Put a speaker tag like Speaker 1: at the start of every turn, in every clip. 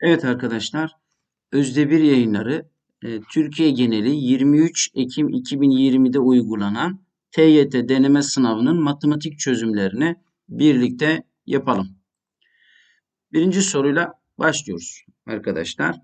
Speaker 1: Evet arkadaşlar, Özdebir Yayınları e, Türkiye geneli 23 Ekim 2020'de uygulanan TYT deneme sınavının matematik çözümlerini birlikte yapalım. Birinci soruyla başlıyoruz arkadaşlar.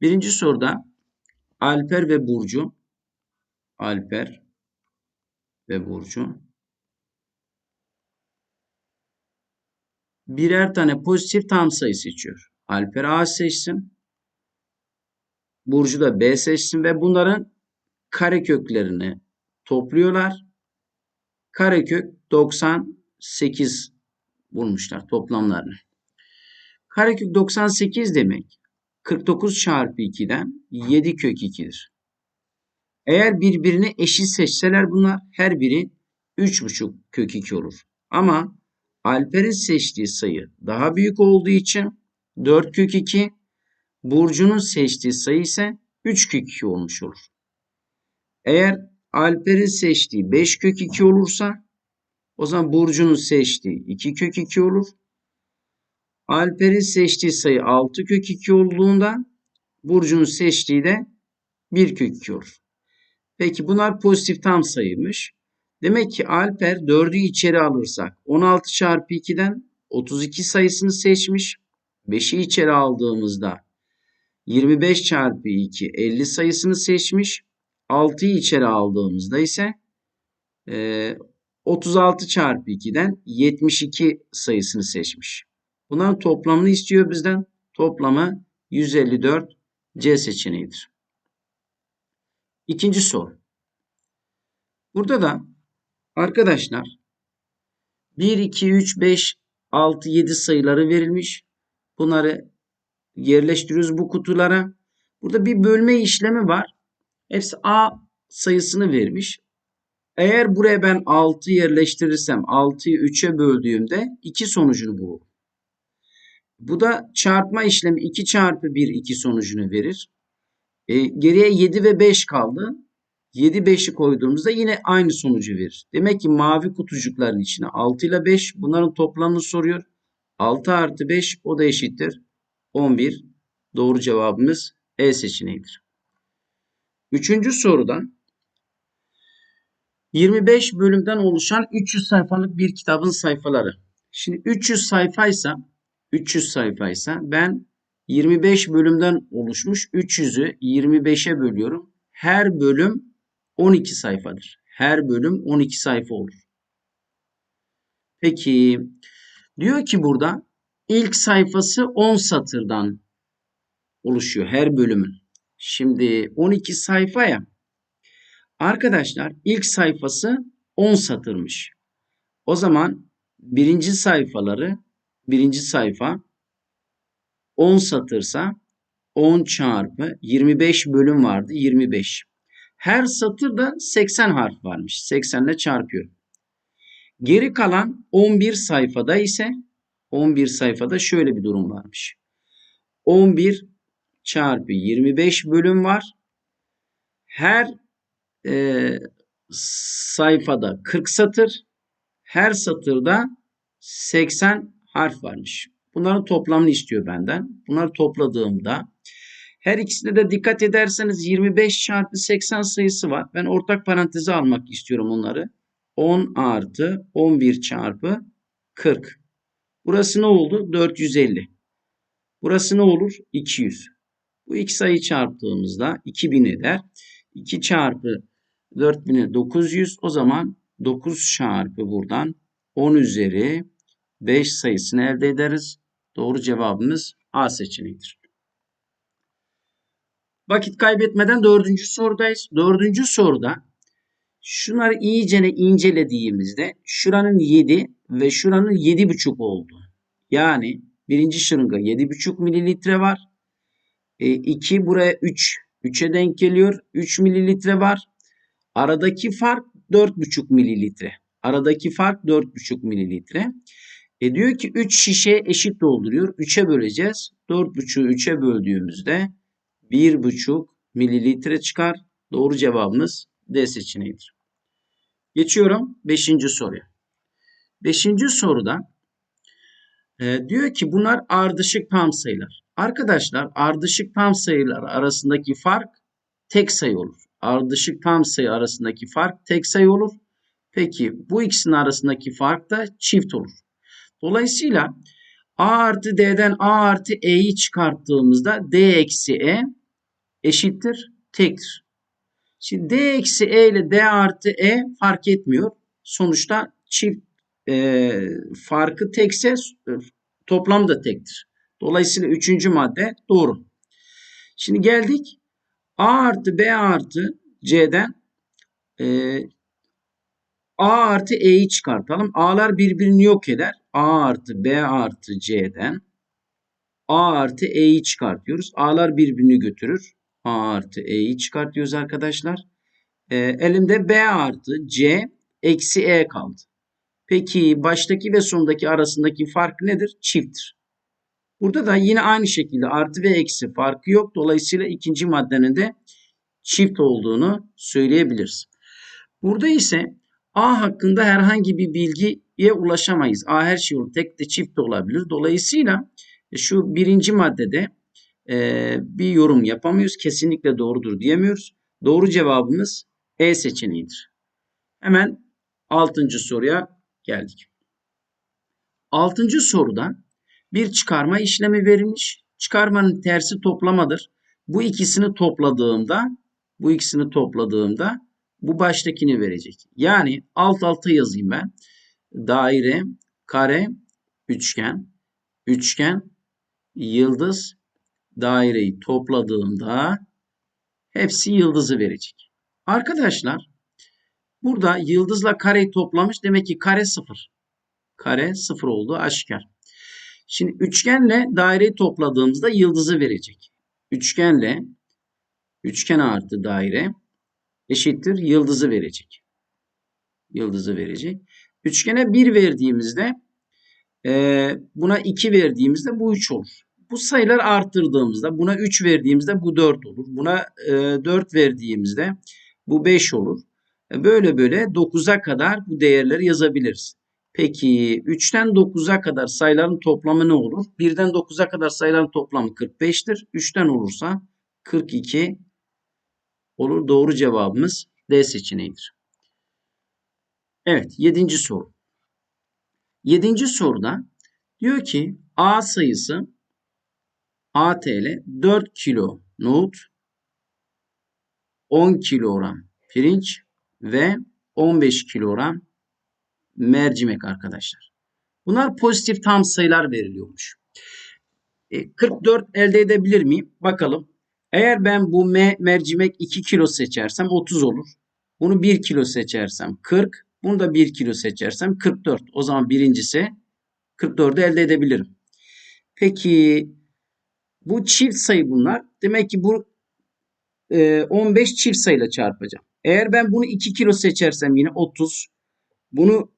Speaker 1: Birinci soruda Alper ve Burcu Alper ve Burcu birer tane pozitif tam sayı seçiyor. Alper A seçsin. Burcu da B seçsin ve bunların kareköklerini topluyorlar. Karekök 98 bulmuşlar toplamlarını. Karekök 98 demek 49 çarpı 2'den 7 kök 2'dir. Eğer birbirini eşit seçseler bunlar her biri 3,5 kök 2 olur. Ama Alper'in seçtiği sayı daha büyük olduğu için 4 kök 2, Burcu'nun seçtiği sayı ise 3 kök 2 olmuş olur. Eğer Alper'in seçtiği 5 kök 2 olursa o zaman Burcu'nun seçtiği 2 kök 2 olur. Alper'in seçtiği sayı 6 kök 2 olduğunda Burcu'nun seçtiği de 1 kök 2 olur. Peki bunlar pozitif tam sayıymış. Demek ki Alper 4'ü içeri alırsak 16 çarpı 2'den 32 sayısını seçmiş. 5'i içeri aldığımızda 25 çarpı 2 50 sayısını seçmiş. 6'yı içeri aldığımızda ise e, 36 çarpı 2'den 72 sayısını seçmiş. Bunların toplamını istiyor bizden. Toplamı 154 C seçeneğidir. İkinci soru. Burada da arkadaşlar 1, 2, 3, 5, 6, 7 sayıları verilmiş. Bunları yerleştiriyoruz bu kutulara. Burada bir bölme işlemi var. Hepsi A sayısını vermiş. Eğer buraya ben 6 yerleştirirsem 6'yı 3'e böldüğümde 2 sonucunu bulurum. Bu da çarpma işlemi 2 çarpı 1 2 sonucunu verir. E, geriye 7 ve 5 kaldı. 7 5'i koyduğumuzda yine aynı sonucu verir. Demek ki mavi kutucukların içine 6 ile 5 bunların toplamını soruyor. 6 artı 5 o da eşittir. 11. Doğru cevabımız E seçeneğidir. Üçüncü soruda 25 bölümden oluşan 300 sayfalık bir kitabın sayfaları. Şimdi 300 sayfaysa 300 sayfaysa ben 25 bölümden oluşmuş 300'ü 25'e bölüyorum. Her bölüm 12 sayfadır. Her bölüm 12 sayfa olur. Peki diyor ki burada ilk sayfası 10 satırdan oluşuyor her bölümün. Şimdi 12 sayfa ya. Arkadaşlar ilk sayfası 10 satırmış. O zaman birinci sayfaları birinci sayfa 10 satırsa 10 çarpı 25 bölüm vardı 25. Her satırda 80 harf varmış. 80 ile çarpıyorum. Geri kalan 11 sayfada ise 11 sayfada şöyle bir durum varmış. 11 çarpı 25 bölüm var. Her e, sayfada 40 satır. Her satırda 80 harf varmış. Bunların toplamını istiyor benden. Bunları topladığımda her ikisine de dikkat ederseniz 25 çarpı 80 sayısı var. Ben ortak paranteze almak istiyorum onları. 10 artı 11 çarpı 40. Burası ne oldu? 450. Burası ne olur? 200. Bu iki sayı çarptığımızda 2000 eder. 2 çarpı 4000'e 900. O zaman 9 çarpı buradan 10 üzeri 5 sayısını elde ederiz. Doğru cevabımız A seçeneğidir. Vakit kaybetmeden dördüncü sorudayız. Dördüncü soruda şunları iyicene incelediğimizde şuranın 7 ve şuranın 7,5 oldu. Yani birinci şırınga 7,5 mililitre var. 2 e, buraya 3. 3'e denk geliyor. 3 mililitre var. Aradaki fark 4,5 mililitre. Aradaki fark 4,5 mililitre. E diyor ki 3 şişe eşit dolduruyor. 3'e böleceğiz. 4,5'u 3'e böldüğümüzde 1,5 mililitre çıkar. Doğru cevabımız D seçeneğidir. Geçiyorum 5. soruya. 5. soruda Ee, diyor ki bunlar ardışık tam sayılar. Arkadaşlar ardışık tam sayılar arasındaki fark tek sayı olur. Ardışık tam sayı arasındaki fark tek sayı olur. Peki bu ikisinin arasındaki fark da çift olur. Dolayısıyla a artı d'den a artı e'yi çıkarttığımızda d eksi e eşittir tektir. Şimdi d eksi e ile d artı e fark etmiyor. Sonuçta çift e, farkı tekse toplam da tektir. Dolayısıyla üçüncü madde doğru. Şimdi geldik a artı b artı c'den e, a artı e'yi çıkartalım. a'lar birbirini yok eder. a artı b artı c'den a artı e'yi çıkartıyoruz. a'lar birbirini götürür. A artı e'yi çıkartıyoruz arkadaşlar. E, elimde b artı c eksi e kaldı. Peki baştaki ve sondaki arasındaki fark nedir? Çifttir. Burada da yine aynı şekilde artı ve eksi farkı yok. Dolayısıyla ikinci maddenin de çift olduğunu söyleyebiliriz. Burada ise A hakkında herhangi bir bilgiye ulaşamayız. A her şey olur. Tek de çift de olabilir. Dolayısıyla şu birinci maddede e, bir yorum yapamıyoruz. Kesinlikle doğrudur diyemiyoruz. Doğru cevabımız E seçeneğidir. Hemen altıncı soruya geldik. Altıncı soruda bir çıkarma işlemi verilmiş. Çıkarmanın tersi toplamadır. Bu ikisini topladığımda bu ikisini topladığımda bu baştakini verecek. Yani alt alta yazayım ben. Daire, kare, üçgen, üçgen, yıldız, daireyi topladığımda hepsi yıldızı verecek. Arkadaşlar burada yıldızla kareyi toplamış. Demek ki kare sıfır. Kare sıfır olduğu aşikar. Şimdi üçgenle daireyi topladığımızda yıldızı verecek. Üçgenle üçgen artı daire eşittir yıldızı verecek. Yıldızı verecek. Üçgene 1 verdiğimizde e, buna 2 verdiğimizde bu 3 olur. Bu sayılar arttırdığımızda buna 3 verdiğimizde bu 4 olur. Buna e, 4 verdiğimizde bu 5 olur. E, böyle böyle 9'a kadar bu değerleri yazabiliriz. Peki 3'ten 9'a kadar sayıların toplamı ne olur? 1'den 9'a kadar sayıların toplamı 45'tir. 3'ten olursa 42 olur. Doğru cevabımız D seçeneğidir. Evet 7. soru. 7. soruda diyor ki A sayısı ATL 4 kilo nohut, 10 kilogram pirinç ve 15 kilogram mercimek arkadaşlar. Bunlar pozitif tam sayılar veriliyormuş. E, 44 elde edebilir miyim? Bakalım. Eğer ben bu me mercimek 2 kilo seçersem 30 olur. Bunu 1 kilo seçersem 40. Bunu da 1 kilo seçersem 44. O zaman birincisi 44'ü elde edebilirim. Peki bu çift sayı bunlar. Demek ki bu e, 15 çift sayıyla çarpacağım. Eğer ben bunu 2 kilo seçersem yine 30. Bunu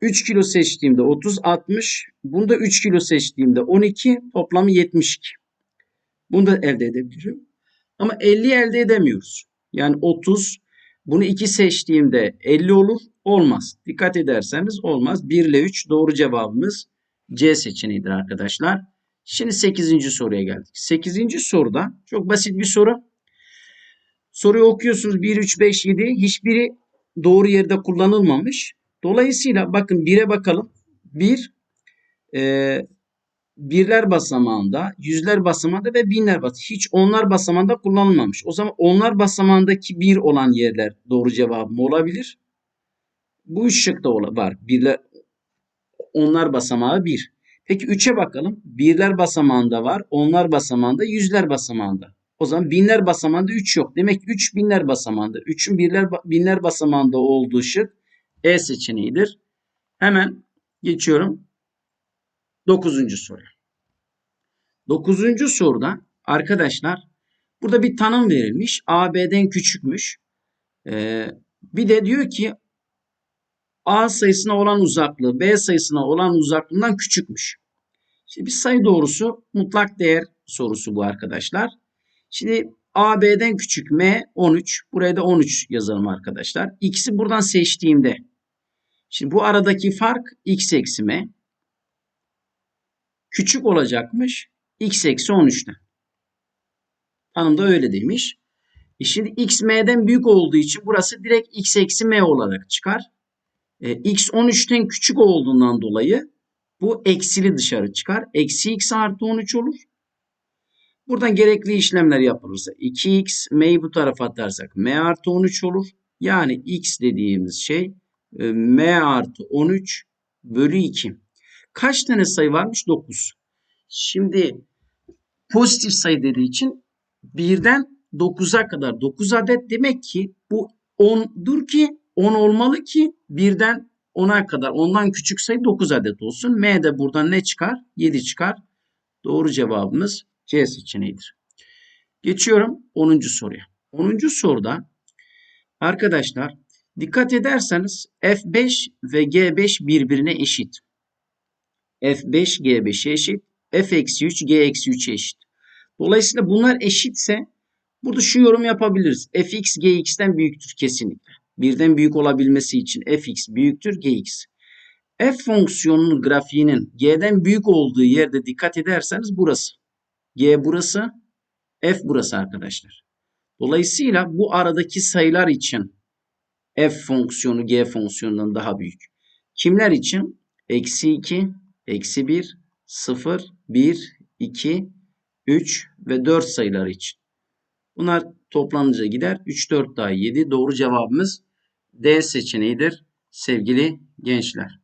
Speaker 1: 3 kilo seçtiğimde 30, 60. Bunu da 3 kilo seçtiğimde 12. Toplamı 72. Bunu da elde edebilirim. Ama 50 elde edemiyoruz. Yani 30. Bunu 2 seçtiğimde 50 olur. Olmaz. Dikkat ederseniz olmaz. 1 ile 3 doğru cevabımız C seçeneğidir arkadaşlar. Şimdi 8. soruya geldik. 8. soruda çok basit bir soru. Soruyu okuyorsunuz 1, 3, 5, 7. Hiçbiri doğru yerde kullanılmamış. Dolayısıyla bakın 1'e bakalım. 1 e, birler basamağında, yüzler basamağında ve binler basamağında. Hiç onlar basamağında kullanılmamış. O zaman onlar basamağındaki bir olan yerler doğru cevabım olabilir. Bu üç şık da var. Birler, onlar basamağı bir. Peki 3'e bakalım. Birler basamağında var. Onlar basamağında, yüzler basamağında. O zaman binler basamağında 3 yok. Demek ki 3 binler basamağında. 3'ün birler, binler basamağında olduğu şık E seçeneğidir. Hemen geçiyorum 9. soru. 9. soruda arkadaşlar burada bir tanım verilmiş. A B'den küçükmüş. Ee, bir de diyor ki A sayısına olan uzaklığı B sayısına olan uzaklığından küçükmüş. Şimdi bir sayı doğrusu mutlak değer sorusu bu arkadaşlar. Şimdi A B'den küçük M 13. Buraya da 13 yazalım arkadaşlar. X'i buradan seçtiğimde şimdi bu aradaki fark X eksi M. küçük olacakmış x eksi 13'ten. Tanım da öyle demiş. E şimdi x m'den büyük olduğu için burası direkt x eksi m olarak çıkar. E, x 13'ten küçük olduğundan dolayı bu eksili dışarı çıkar. Eksi x artı 13 olur. Buradan gerekli işlemler yapılırsa 2x m'yi bu tarafa atarsak m artı 13 olur. Yani x dediğimiz şey e, m artı 13 bölü 2. Kaç tane sayı varmış? 9. Şimdi pozitif sayı dediği için birden 9'a kadar 9 adet demek ki bu 10'dur ki 10 olmalı ki birden 10'a kadar ondan küçük sayı 9 adet olsun. M de buradan ne çıkar? 7 çıkar. Doğru cevabımız C seçeneğidir. Geçiyorum 10. soruya. 10. soruda arkadaşlar dikkat ederseniz F5 ve G5 birbirine eşit. F5 G5'e eşit. F eksi 3 G eksi 3'e eşit. Dolayısıyla bunlar eşitse burada şu yorum yapabiliriz. Fx Gx'ten büyüktür kesinlikle. Birden büyük olabilmesi için Fx büyüktür Gx. F fonksiyonunun grafiğinin G'den büyük olduğu yerde dikkat ederseniz burası. G burası, F burası arkadaşlar. Dolayısıyla bu aradaki sayılar için F fonksiyonu G fonksiyonundan daha büyük. Kimler için? Eksi 2, eksi 1, 0, 1, 2, 3 ve 4 sayıları için. Bunlar toplanınca gider. 3, 4 daha 7. Doğru cevabımız D seçeneğidir sevgili gençler.